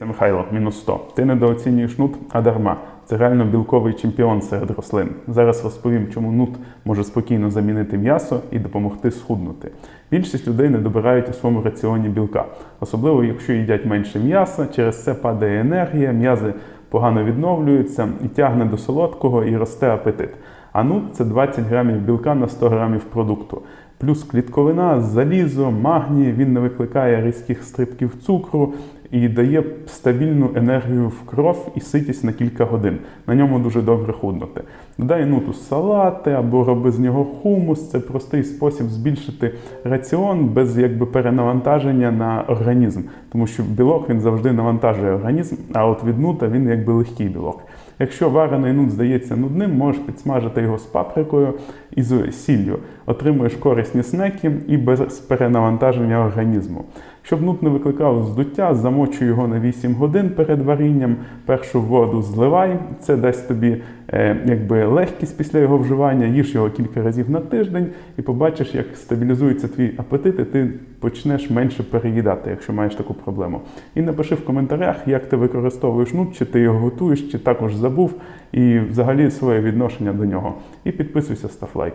Це Михайло, мінус 100. Ти недооцінюєш нут, а дарма. Це реально білковий чемпіон серед рослин. Зараз розповім, чому нут може спокійно замінити м'ясо і допомогти схуднути. Більшість людей не добирають у своєму раціоні білка, особливо якщо їдять менше м'яса, через це падає енергія, м'язи погано відновлюються і тягне до солодкого і росте апетит. А нут це 20 грамів білка на 100 грамів продукту. Плюс клітковина, залізо, магній, він не викликає різких стрибків цукру і дає стабільну енергію в кров і ситість на кілька годин. На ньому дуже добре худнути. Додай нуту салати або роби з нього хумус. Це простий спосіб збільшити раціон без якби перенавантаження на організм, тому що білок він завжди навантажує організм, а от від нута він якби легкий білок. Якщо варений нут здається нудним, можеш підсмажити його з паприкою і з сіллю. Отримуєш корисні снеки і без перенавантаження організму. Щоб нут не викликав здуття, замочуй його на 8 годин перед варінням. Першу воду зливай. Це дасть тобі е, якби легкість після його вживання. Їж його кілька разів на тиждень і побачиш, як стабілізується твій апетит, і ти почнеш менше переїдати, якщо маєш таку проблему. І напиши в коментарях, як ти використовуєш нут, чи ти його готуєш, чи також забув, і взагалі своє відношення до нього. І підписуйся, став лайк.